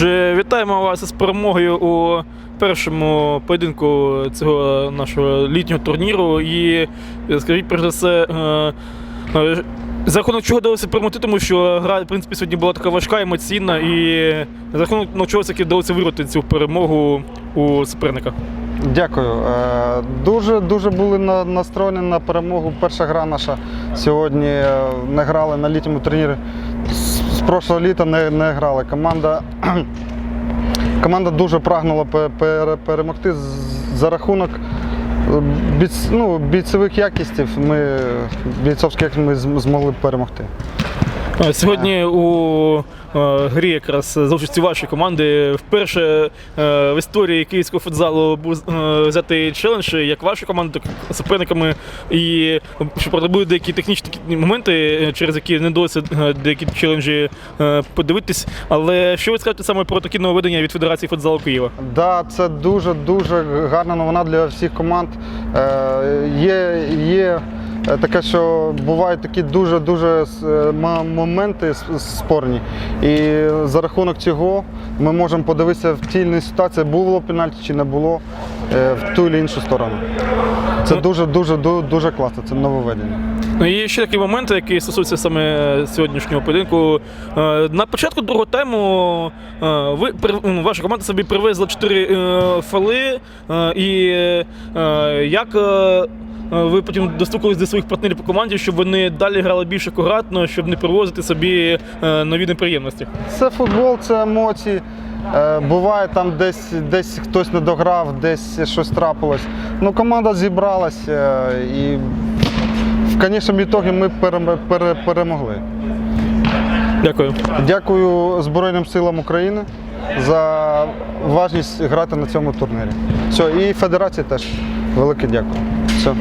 Отже, вітаємо вас із перемогою у першому поєдинку цього нашого літнього турніру. І скажіть, перш за все, е, е, за рахунок чого вдалося перемогти, тому що гра, в принципі, сьогодні була така важка, емоційна, і за рахунок ну, чого все-таки вдалося вирвати цю перемогу у суперника. Дякую. Е, Дуже дуже були настроєні на перемогу. Перша гра наша сьогодні не грали на літньому турнірі. Прошлого літа не, не грали. Команда, команда дуже прагнула перемогти за рахунок е, ну, бійцевих якістів. Ми, бійцовських ми зм- змогли перемогти. Е, Сьогодні у е, грі якраз за участі вашої команди вперше е, в історії київського футзалу був е, взятий челендж як вашої команди, так і суперниками. І що правда були деякі технічні моменти, е, через які не е, деякі челенджі е, подивитись. Але що ви скажете саме про такі нововведення від Федерації футзалу Києва? Да, це дуже дуже гарна новина для всіх команд. Е, є, є е, таке, що бувають такі дуже дуже моменти спорні. І за рахунок цього ми можемо подивитися в тій ситуації, було пенальті чи не було е, в ту чи іншу сторону. Це дуже дуже дуже класно. Це нововведення. Ну і ще такий момент, який стосується саме сьогоднішнього поєдинку. Е, На початку другого тайму е, ви ну, ваша команда собі привезла чотири е, фали. е, І е, як е, ви потім достукались до своїх партнерів по команді, щоб вони далі грали більш акуратно, щоб не привозити собі е, нові неприємності? Це футбол, це емоції. Е, Буває там десь, десь хтось не дограв, десь щось трапилось. Ну, команда зібралася і в конечному ітогі ми перемогли. Дякую. Дякую Збройним силам України за важність грати на цьому турнірі. Все, і федерації теж велике дякую. Все.